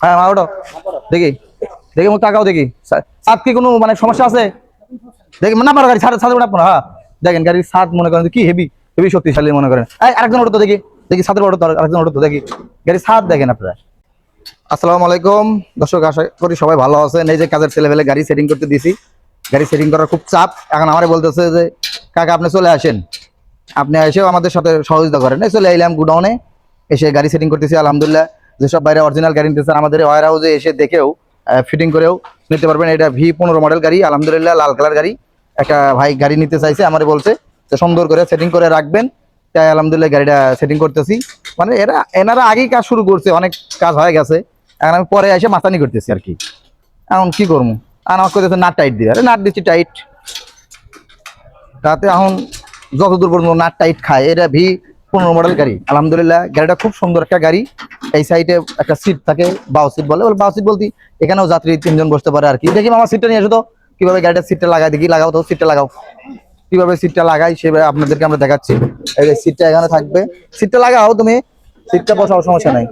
হ্যাঁ মা দেখি। দেখি, মুখ তাকাও দেখি। সাত কি কোনো মানে সমস্যা আছে? দেখি, না পারো গাড়ি, ছাড় ছাড় আপনার হ্যাঁ। দেখেন, গাড়ির সাত মনে করেন কি হেভি হেভি শক্তিশালী মনে করেন। আরেকজন ওটো দেখি। দেখি, সাতের ওটো আরেকজন ওটো দেখি। গাড়ির সাত দেখেন আপনারা। আসসালামু আলাইকুম। দর্শক, আশা করি সবাই ভালো আছেন। এই যে কাজের ছেলে ফেলে গাড়ি সেটিং করতে দিছি। গাড়ি সেটিং করার খুব চাপ। এখন আমারে বলতেছে যে, কাকা, আপনি চলে আসেন। আপনি এসেও আমাদের সাথে সহযোগিতা করেন। চলে এলাম গুডাউনে। এসে গাড়ি সেটিং করতেছি, আলহামদুলিল্লাহ। যেসব বাইরে অরিজিনাল গাড়ি নিতেছেন আমাদের ওয়ার হাউসে এসে দেখেও ফিটিং করেও নিতে পারবেন। এটা ভি পনেরো মডেল গাড়ি, আলহামদুলিল্লাহ লাল কালার গাড়ি। একটা ভাই গাড়ি নিতে চাইছে, আমার বলছে যে সুন্দর করে সেটিং করে রাখবেন। তাই আলহামদুলিল্লাহ গাড়িটা সেটিং করতেছি। মানে এরা, এনারা আগেই কাজ শুরু করছে, অনেক কাজ হয়ে গেছে। এখন আমি পরে এসে মাথানি করতেছি আর কি। এখন কি করব? আর আমার করতেছে নাট টাইট দিবে। আরে, নাট দিচ্ছি টাইট তাতে এখন যতদূর পর্যন্ত নাট টাইট খায়, এটা ভি পনেরো মডেল গাড়ি। আলহামদুলিল্লাহ, গাড়িটা খুব সুন্দর একটা গাড়ি। এই সাইডে একটা সিট থাকে বাউ সিট বলে। বাউ সিট বলতে এখানেও যাত্রী তিনজন বসতে পারে আর কি। দেখি আমার সিটটা নিয়ে তো। কীভাবে গাড়িটা সিটটা লাগাই দেখি, লাগাও তো সিটটা লাগাও। কীভাবে সিটটা লাগাই সেভাবে আপনাদেরকে আমরা দেখাচ্ছি। সিটটা এখানে থাকবে। সিটটা লাগাও তুমি। সিটটা বসাও, সমস্যা নাই।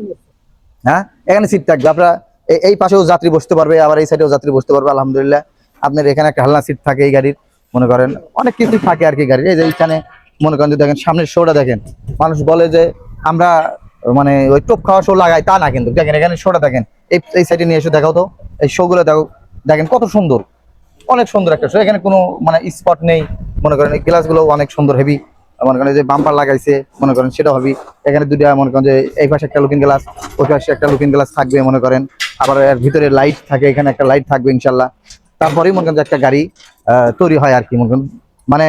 হ্যাঁ? এখানে সিট থাকবে। আপনারা এই- এই পাশেও যাত্রী বসতে পারবে, আবার এই সাইডেও যাত্রী বসতে পারবে, আলহামদুলিল্লাহ। আপনার এখানে একটা হালনা সিট থাকে এই গাড়ির, মনে করেন। অনেক কিছু থাকে আর কি গাড়ির। এই যে এইখানে মনে করেন দেখেন, সামনের শোটা দেখেন, মানুষ বলে যে আমরা মানে ওই টোপ খাওয়া শো লাগাই, তা না কিন্তু। দেখেন, এখানে শোটা দেখেন, এই এই সাইডে নিয়ে এসে দেখাও তো, এই শোগুলো দেখো, দেখেন কত সুন্দর, অনেক সুন্দর একটা শো এখানে কোনো মানে স্পট নেই, মনে করেন এই গ্লাসগুলো অনেক সুন্দর হেভি মনে করেন যে বাম্পার লাগাইছে, মনে করেন সেটা হবে এখানে দুটা মনে করেন যে এই পাশে একটা লুকিং গ্লাস ওই পাশে একটা লুকিং গ্লাস থাকবে, মনে করেন। আবার এর ভিতরে লাইট থাকে, এখানে একটা লাইট থাকবে, ইনশাল্লাহ। তারপরেই মনে করেন যে একটা গাড়ি তৈরি হয় আর কি, মনে করেন। মানে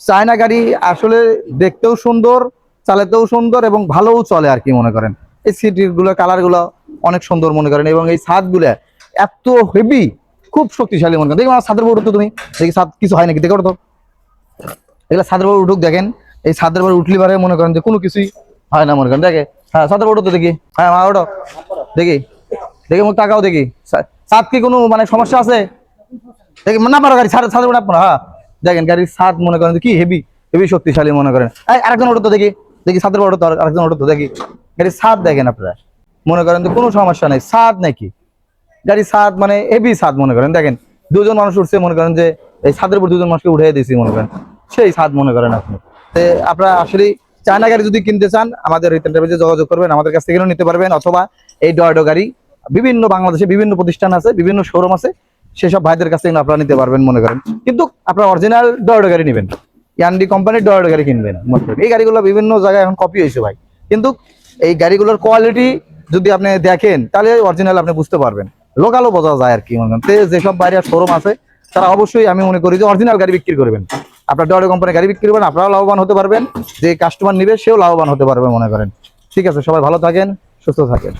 চায়না গাড়ি আসলে দেখতেও সুন্দর, চালাতেও সুন্দর এবং ভালোও চলে আর কি মনে করেন। এই সিটিরগুলো কালারগুলো অনেক সুন্দর মনে করেন এবং এই ছাদগুলো এত হেভি খুব শক্তিশালী মনে করেন। দেখি আমার ছাদের উপর তো তুমি। দেখি ছাদ কিছু হয় নাকি? দেখো তো। এগুলো ছাদের উপর উঠুক, দেখেন। এই ছাদের উপর উঠলি পারে মনে করেন যে কোনো কিছুই হয় না মনে করেন। দেখে। হ্যাঁ ছাদের উপর তো দেখি। হ্যাঁ মা ওটো দেখি। দেখি মুখ তাকাও দেখি। ছাদ কি কোনো মানে সমস্যা আছে? দেখি, না পারো গাড়ি, ছাদ ছাদের উপর আপনার হ্যাঁ। দেখেন গাড়ির ছাদ মনে করেন কি হেভি হেভি শক্তিশালী মনে করেন। আরেকজন ওটো তো দেখি দেখি উপর ওটো তো আরেকজন ওটো তো দেখি। গাড়ির ছাদ দেখেন আপনারা। মনে করেন যে কোনো সমস্যা নেই, ছাদ নাকি? গাড়ি ছাদ মানে হেভি ছাদ মনে করেন, দেখেন। দুজন মানুষ উঠছে মনে করেন যে এই ছাদের উপর দুজন মানুষকে উঠে দিয়েছি মনে করেন। সেই ছাদ মনে করেন আপনি। তো আপনারা আসলে চায়না গাড়ি যদি কিনতে চান, আমাদের রিটেন টেবিলে যোগাযোগ করবেন, আমাদের কাছ থেকেও নিতে পারবেন, অথবা এই ডয়ডো গাড়ি বিভিন্ন বাংলাদেশে বিভিন্ন প্রতিষ্ঠান আছে, বিভিন্ন শোরুম আছে। সেসব ভাইদের কাছ থেকে আপনারা নিতে পারবেন মনে করেন। কিন্তু আপনারা অরিজিনাল ডয়ডো গাড়ি নেবেন। ইয়ান্ডি কোম্পানির ডয়ডো গাড়ি কিনবেন এই গাড়িগুলো বিভিন্ন জায়গায় এখন কপি হয়েছে ভাই। কিন্তু এই গাড়িগুলোর কোয়ালিটি যদি আপনি দেখেন, তাহলে অরিজিনাল আপনি বুঝতে পারবেন। লোকালও বোঝা যায় আর কি, মনে করেন। যেসব বাইরে শোরুম আছে, তারা অবশ্যই আমি মনে করি যে অরিজিনাল গাড়ি বিক্রি করবেন। আপনার ডয়ডো কোম্পানির গাড়ি বিক্রি করবেন, আপনারাও লাভবান হতে পারবেন। যে কাস্টমার নিবে, সেও লাভবান হতে পারবে মনে করেন। ঠিক আছে, সবাই ভালো থাকেন, সুস্থ থাকেন।